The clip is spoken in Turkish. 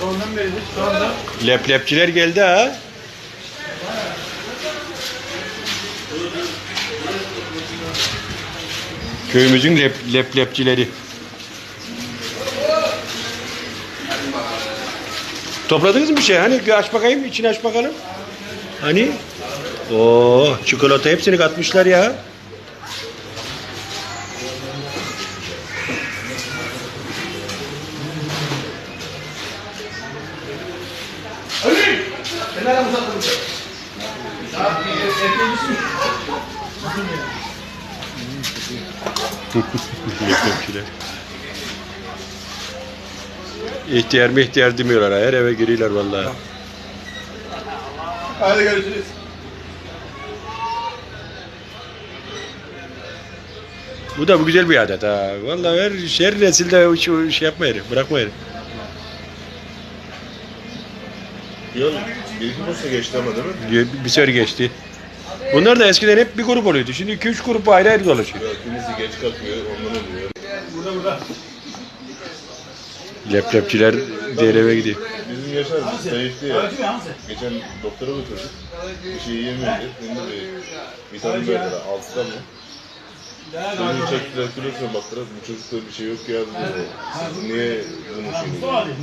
Ondan beridir şu anda Leplepçiler geldi ha. Köyümüzün lep, leplepçileri. Topladınız mı bir şey? Hani aç bakayım, içini aç bakalım. Hani? Oo, çikolata hepsini katmışlar ya. Leplepçiler. İhtiyar mı ihtiyar demiyorlar. Her eve giriyorlar vallahi. Hadi görüşürüz. Bu da bu güzel bir adet ha. Vallahi her, her nesilde şey yapmayın, bırakmayın. Yol bir iki bursa geçti ama değil mi? Bir sefer geçti. Bunlar da eskiden hep bir grup oluyordu. Şimdi 2-3 grup ayrı ayrı dolaşıyor. Ya kimisi geç kalkıyor ondan oluyor. Burada burada. Leplepçiler eve gidiyor. Bizim Yaşar zayıftı ya. Geçen doktora götürdük. Bir şey yemiyordu. Şimdi bir vitamin verdiler. Altıda mı? Şimdi çektiler kilosuna baktılar. Bu çocukta bir şey yok ya. dedi. Siz niye bunu şey